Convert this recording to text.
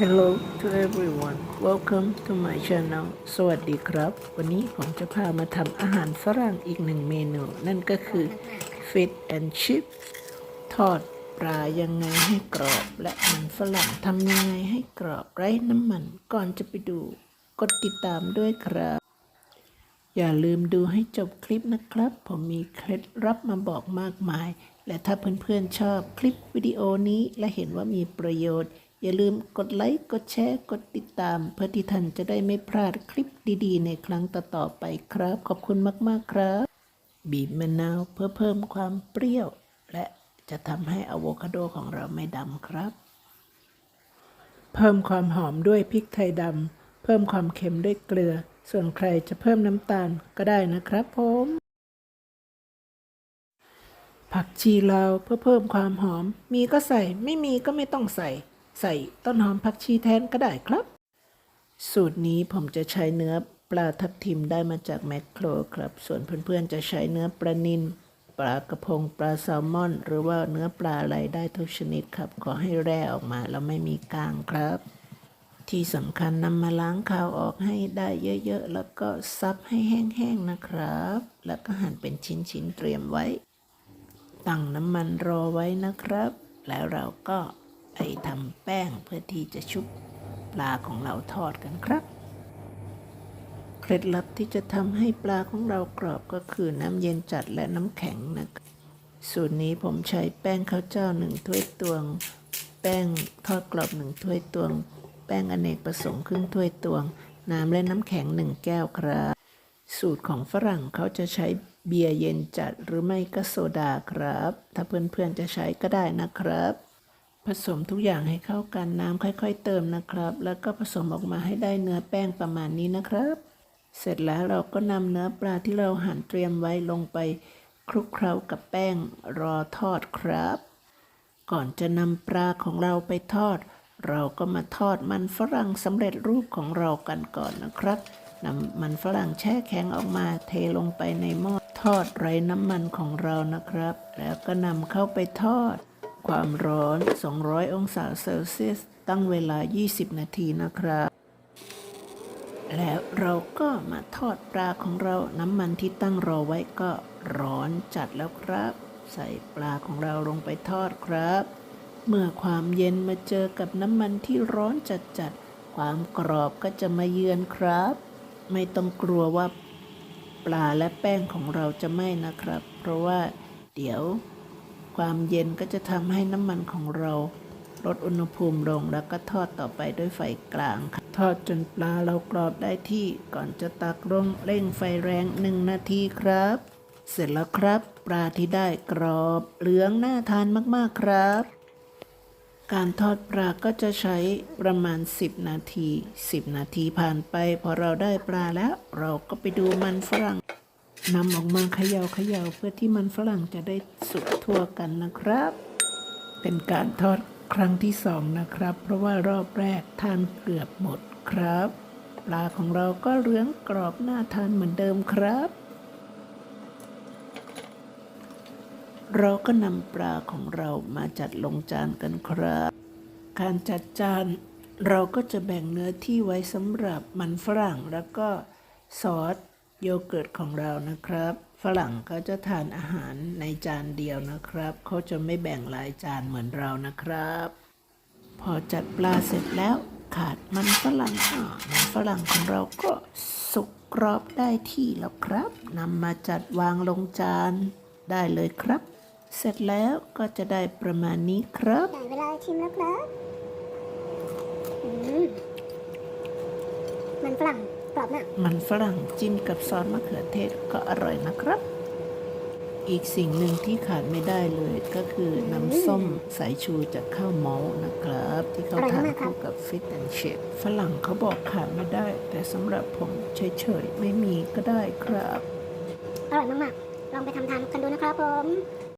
Hello to everyone welcome to my channel สวัสดีครับ วันนี้ผมจะพามาทำอาหารฝรั่งอีกหนึ่งเมนู นั่นก็คือ Fish and Chip ทอดปลายังไงให้กรอบ และมันฝรั่งทำยังไงให้กรอบไร้น้ำมัน ก่อนจะไปดู กดติดตามด้วยครับ อย่าลืมดูให้จบคลิปนะครับ ผมมีเคล็ดลับมาบอกมากมาย และถ้าเพื่อนๆชอบคลิปวิดีโอนี้และเห็นว่ามีประโยชน์ อย่าลืมกดไลค์ กดแชร์ กดติดตาม เพื่อที่ท่านจะได้ไม่พลาดคลิปดีๆ ในครั้งต่อๆไปครับ ขอบคุณมากๆครับ บีบมะนาวเพื่อเพิ่มความเปรี้ยว และจะทำให้อะโวคาโดของเราไม่ดำครับ เพิ่มความหอมด้วยพริกไทยดำเพิ่มความเค็มด้วยเกลือ ส่วนใครจะเพิ่มน้ำตาลก็ได้นะครับผมผักชีลาวเพื่อเพิ่มความหอม มีก็ใส่ ไม่มีก็ไม่ต้องใส่ ใส่ต้นหอมผักชีแทนก็ได้ครับ สูตรนี้ผมจะใช้เนื้อปลาทับทิมได้มาจากแมคโครครับ ส่วนเพื่อนๆจะใช้เนื้อปลานิลปลากระพงปลาแซลมอน หรือว่าเนื้อปลาอะไรได้ทุกชนิดครับ ขอให้แร่ออกมาแล้วไม่มีกลางครับ ที่สำคัญนำมาล้างคาวออกให้ได้เยอะๆ แล้วก็ซับให้แห้งๆนะครับ แล้วก็หั่นเป็นชิ้นๆเตรียมไว้ ตั้งน้ำมันรอไว้นะครับ แล้วเราก็ ไปทำแป้งเพื่อที่จะชุบปลาของเราทอดกันครับ เคล็ดลับที่จะทำให้ปลาของเรากรอบก็คือน้ำเย็นจัดและน้ำแข็งนะสูตรนี้ผมใช้แป้งข้าวเจ้าหนึ่งถ้วยตวง แป้งทอดกรอบหนึ่งถ้วยตวง แป้งอเนกประสงค์ครึ่งถ้วยตวง น้ำและน้ำแข็งหนึ่งแก้วครับสูตรของฝรั่งเขาจะใช้เบียร์เย็นจัดหรือไม่ก็โซดาครับ ถ้าเพื่อนๆจะใช้ก็ได้นะครับ ผสมทุกอย่างให้เข้ากันน้ำค่อยๆ เติมนะครับ แล้วก็ผสมออกมาให้ได้เนื้อแป้งประมาณนี้นะครับ เสร็จแล้วเราก็นำเนื้อปลาที่เราหั่นเตรียมไว้ลงไปคลุกเคล้ากับแป้งรอทอดครับ ก่อนจะนำปลาของเราไปทอด เราก็มาทอดมันฝรั่งสำเร็จรูปของเรากันก่อนนะครับนำมันฝรั่งแช่แข็งออกมาเทลงไปในหม้อทอดไร้น้ำมันของเรานะครับ แล้วก็นำเข้าไปทอด ความร้อน 200 องศาเซลเซียส ตั้งเวลา 20 นาทีนะครับ แล้วเราก็มาทอดปลาของเราน้ำมันที่ตั้งรอไว้ก็ร้อนจัดแล้วครับ ใส่ปลาของเราลงไปทอดครับ เมื่อความเย็นมาเจอกับน้ำมันที่ร้อนจัดๆความกรอบก็จะมาเยือนครับ ไม่ต้องกลัวว่าปลาและแป้งของเราจะไหม้นะครับ เพราะว่าเดี๋ยว ความเย็นก็จะทำให้น้ำมันของเราลดอุณหภูมิลงแล้วก็ทอดต่อไปด้วยไฟกลางค่ะทอดจนปลาเรากรอบได้ที่ก่อนจะตักลงเร่งไฟแรงหนึ่งนาทีครับ เสร็จแล้วครับ ปลาที่ได้กรอบเหลืองน่าทานมากๆครับ การทอดปลาก็จะใช้ประมาณ 10 นาที 10 นาทีผ่านไป พอเราได้ปลาแล้วเราก็ไปดูมันฝรั่ง นำออกมาเขย่าเขย่าเพื่อที่มันฝรั่งจะได้สุกทั่วกันนะครับ เป็นการทอดครั้งที่สองนะครับ เพราะว่ารอบแรกทานเกือบหมดครับ ปลาของเราก็เหลืองกรอบน่าทานเหมือนเดิมครับ เราก็นำปลาของเรามาจัดลงจานกันครับ การจัดจานเราก็จะแบ่งเนื้อที่ไว้สำหรับมันฝรั่งแล้วก็ซอส โยเกิร์ตของเรานะครับ ฝรั่งเขาจะทานอาหารในจานเดียวนะครับ เขาจะไม่แบ่งหลายจานเหมือนเรานะครับ พอจัดปลาเสร็จแล้วขาดมันฝรั่งอ่ามันฝรั่งของเราก็สุกกรอบได้ที่แล้วครับนำมาจัดวางลงจานได้เลยครับ เสร็จแล้วก็จะได้ประมาณนี้ครับได้เวลาชิมแล้วครับมมันฝรั่ง กรอบมากมันฝรั่งจิ้มกับซอสมะเขือเทศก็อร่อยนะครับ อีกสิ่งหนึ่งที่ขาดไม่ได้เลยก็คือน้ำส้มสายชูจากข้าวเมาส์นะครับ ที่เขาทานคู่กับฟิตแอนเชฟฝรั่งเขาบอกขาดไม่ได้ แต่สำหรับผมเฉยๆไม่มีก็ได้ครับ อร่อยมากๆลองไปทำทานกันดูนะครับผม